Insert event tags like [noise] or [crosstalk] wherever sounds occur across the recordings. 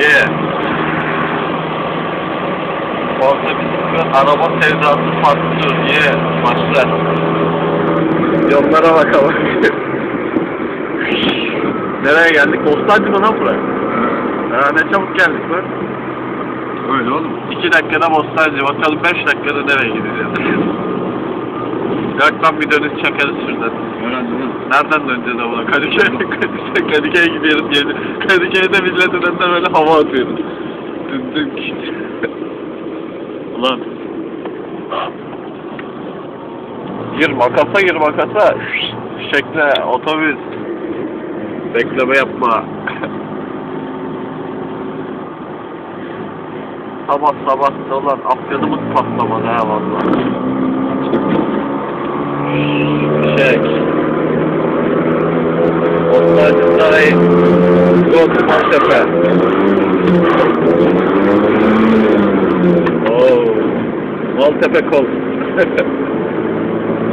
Ye. Orada bir araba sevdası farklı. Ye. Başla. Yollara bakalım. Nereye geldik? Bostancı mı lan buraya? Ha, ne çabuk geldik lan. Öyle oğlum. İki dakikada Bostancı. Bakalım beş dakikada nereye gideceğiz? Yok lan bir dönüş çakarız şuradan. Nereden döneceğiz ama? Kadıköy, Kadıköy, Kadıköy'e gidiyoruz. Yeni. Kadıköy'de milletin önüne böyle hava atıyoruz. Dün dün. Ulan. Gir makasa gir makasa. Şekle otobüs. Bekleme yapma. sabah sabah dolan afyonumuz patlamadı ha valla. Maltepe Oo Maltepe kol [laughs]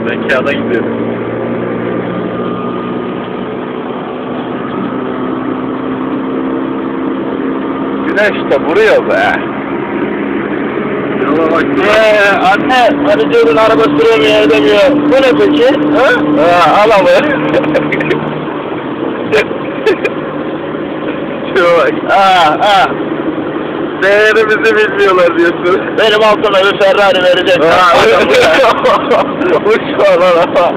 Mekana gidiyoruz Güneş de vuruyor be. Ee, anne, hani diyorum araba süremiyor edemiyor. Bu ne peki? Ha? Ha, al [laughs] bak Ha, ha. Değerimizi bilmiyorlar diyorsun Benim altıma bir Ferrari verecek. [laughs] Uç lan ama.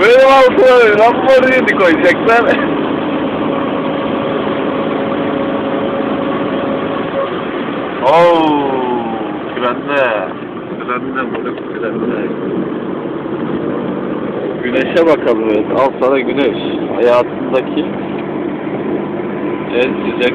Benim altıma Lamborghini koyacaklar. Oo, frenle. Frenle moruk frenle. Güneşe bakalım. Al sana güneş. Hayatındaki that is that